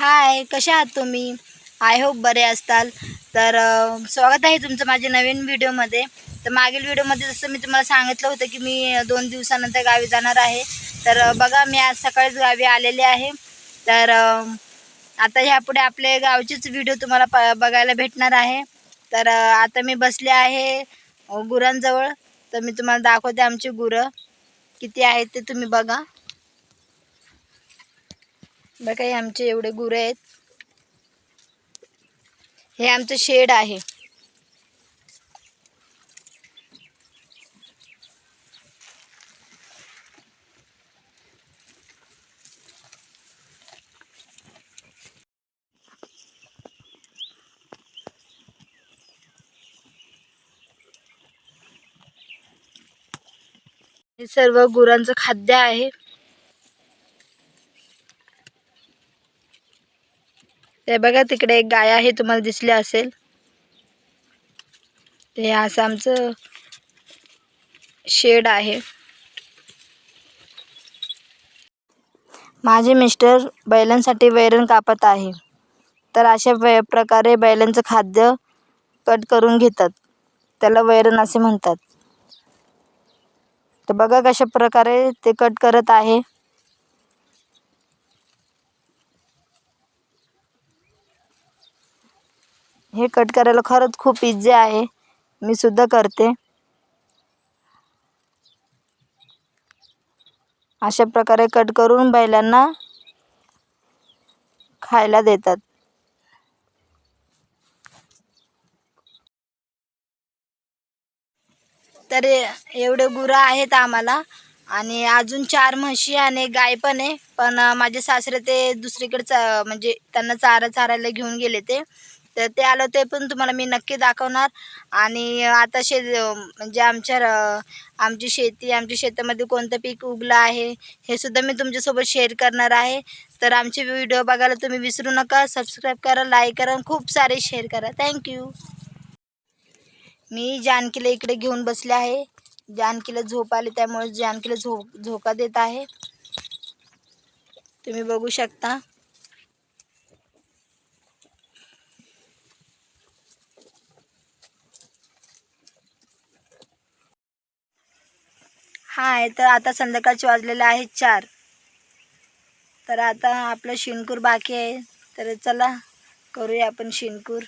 हाय कशा आहात तुम्ही? आय होप बरे असताल. तर स्वागत आहे तुमचं माझ्या नवीन व्हिडिओमध्ये. तर मागील व्हिडिओमध्ये जसं मी तुम्हाला सांगितलं होतं की मी दोन दिवसानंतर गावी जाणार आहे. तर बघा मी आज सकाळीच गावी आलेले आहे. तर आता ह्यापुढे आपले गावचेच व्हिडिओ तुम्हाला प बघायला भेटणार आहे. तर आता मी बसले आहे गुरांजवळ. तर मी तुम्हाला दाखवते आमची गुरं. किती आहेत ते तुम्ही बघा. बघा हे आमचे एवढे गुरं आहेत. हे आमचं शेड आहे. हे सर्व गुरांचं खाद्य आहे. ते बघा तिकडे एक गाय आहे तुम्हाला दिसली असेल. ते असं आमचं शेड आहे. माझे मिस्टर बैलांसाठी वैरण कापत आहे. तर अशा वे प्रकारे बैलांचं खाद्य कट करून घेतात. त्याला वैरण असे म्हणतात. तर बघा कशा प्रकारे ते कट करत आहे. हे कट करायला खरंच खूप इझी आहे. मी सुद्धा करते. अशा प्रकारे कट करून बैलांना खायला देतात. तर एवढे गुरं आहेत आम्हाला आणि अजून चार म्हशी आणि गाय पण आहे. पण माझे सासरे ते दुसरीकडे चा म्हणजे त्यांना चारा चारायला घेऊन गेले ते. तर ते आलं ते पण तुम्हाला मी नक्की दाखवणार. आणि आता शे म्हणजे आमच्या र- आमची शेती आमच्या शेतामध्ये कोणतं पीक उगलं आहे हे सुद्धा मी तुमच्यासोबत शेअर करणार आहे. तर आमचे व्हिडिओ बघायला तुम्ही विसरू नका. सबस्क्राईब करा लाईक करा खूप सारे शेअर करा. थँक्यू मी जानकीला इकडे घेऊन बसले आहे. जानकीला झोप आली त्यामुळे जानकीला झोप झोका देत आहे. तुम्ही बघू शकता. हाय तर आता संध्याकाळचे वाजलेले आहेत चार. तर आता आपलं शिनकूर बाकी आहे. तर चला करूया आपण शिनकूर.